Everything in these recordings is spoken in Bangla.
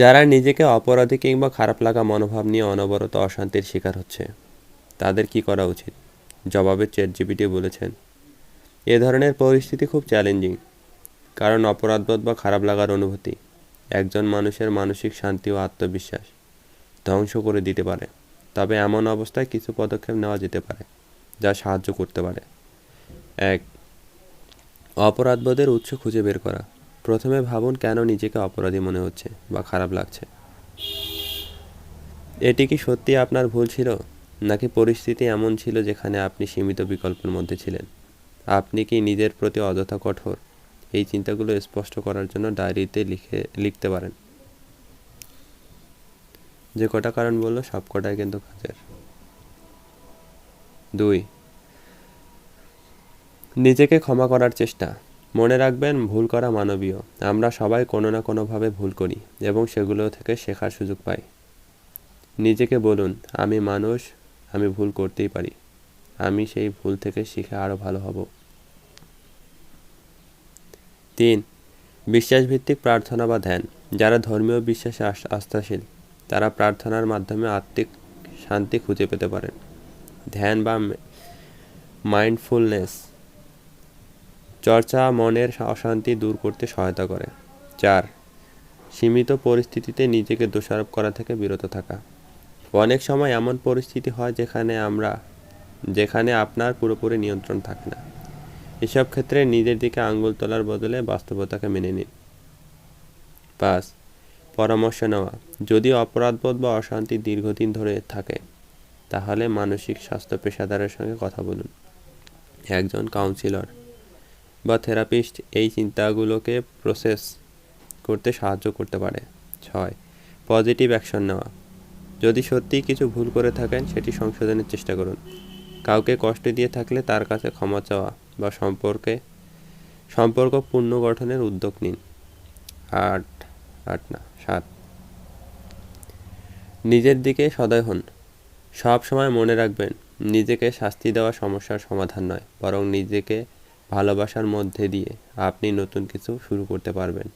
যারা নিজেকে অপরাধী কিংবা খারাপ লাগা মনোভাব নিয়ে অনবরত অশান্তির শিকার হচ্ছে, তাদের কি করা উচিত? জবাবে চ্যাট জিপিটি বলেছেন, এ ধরনের পরিস্থিতি খুব চ্যালেঞ্জিং কারণ অপরাধবোধ বা খারাপ লাগার অনুভূতি একজন মানুষের মানসিক শান্তি ও আত্মবিশ্বাস ধ্বংস করে দিতে পারে। তবে এমন অবস্থায় কিছু পদক্ষেপ নেওয়া যেতে পারে, যা সাহায্য করতে পারে। এক, অপরাধবোধের উৎস খুঁজে বের করা। প্রথমে ভাবুন কেন নিজেকে অপরাধী মনে হচ্ছে বা খারাপ লাগছে। এটি কি সত্যি আপনার ভুল ছিল? নাকি পরিস্থিতি এমন ছিল যেখানে আপনি সীমিত বিকল্পের মধ্যে ছিলেন? আপনি কি নিজের প্রতি অযথা কঠোর? এই চিন্তাগুলো স্পষ্ট করার জন্য ডায়েরিতে লিখে, লিখতে পারেন। যে কটা কারণ বলল, সব কটাই কিন্তু কাজের। দুই, নিজেকে ক্ষমা করার চেষ্টা। মনে রাখবেন, ভুল করা মানবীয়। আমরা সবাই কোনো না কোনোভাবে ভুল করি এবং সেগুলো থেকে শেখার সুযোগ পাই। নিজেকে বলুন, আমি মানুষ, আমি ভুল করতেই পারি। আমি সেই ভুল থেকে শিখে আরও ভালো হব। তিন, বিশ্বাসভিত্তিক প্রার্থনা বা ধ্যান। যারা ধর্মীয় বিশ্বাসে আস্থাশীল, তারা প্রার্থনার মাধ্যমে আত্মিক শান্তি খুঁজে পেতে পারেন। ধ্যান বা মাইন্ডফুলনেস চর্চা মনের অশান্তি দূর করতে সহায়তা করে। চার, সীমিত পরিস্থিতিতে নিজেকে দোষারোপ করা থেকে বিরত থাকা। অনেক সময় এমন পরিস্থিতি হয় যেখানে আমরা, যেখানে আপনার পুরোপুরি নিয়ন্ত্রণ থাকে না। এসব ক্ষেত্রে নিজের দিকে আঙ্গুল তোলার বদলে বাস্তবতাকে মেনে নিন। পাঁচ, পরামর্শ নেওয়া। যদি অপরাধবোধ বা অশান্তি দীর্ঘদিন ধরে থাকে, তাহলে মানসিক স্বাস্থ্য পেশাদারের সঙ্গে কথা বলুন। একজন কাউন্সিলর বা থেরাপিস্ট এই চিন্তাগুলোকে প্রসেস করতে সাহায্য করতে পারে। ছয় পজিটিভ অ্যাকশন নেওয়া। যদি সত্যিই কিছু ভুল করে থাকেন, সেটি সংশোধনের চেষ্টা করুন। কাউকে কষ্ট দিয়ে থাকলে তার কাছে ক্ষমা চাওয়া বা সম্পর্কে, সম্পর্ক পুনর্গঠনের উদ্যোগ নিন। আট আট না, সাত। নিজের দিকে সদয় হন। সব সময় মনে রাখবেন, নিজেকে শাস্তি দেওয়া সমস্যার সমাধান নয়, বরং নিজেকে ভালোবাসার মধ্যে দিয়ে আপনি নতুন কিছু শুরু করতে পারবেন।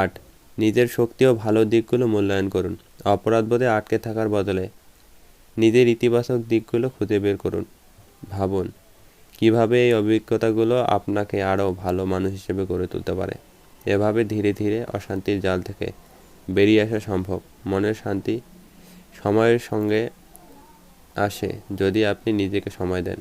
আট, নিজের শক্তি ও ভালো দিকগুলো মূল্যায়ন করুন। অপরাধবোধে আটকে থাকার বদলে নিজের ইতিবাচক দিকগুলো খুঁজে বের করুন। ভাবুন, কীভাবে এই অভিজ্ঞতাগুলো আপনাকে আরও ভালো মানুষ হিসেবে গড়ে তুলতে পারে? এভাবে ধীরে ধীরে অশান্তির জাল থেকে বেরিয়ে আসা সম্ভব। মনের শান্তি সময়ের সঙ্গে আসে যদি আপনি নিজেকে সময় দেন।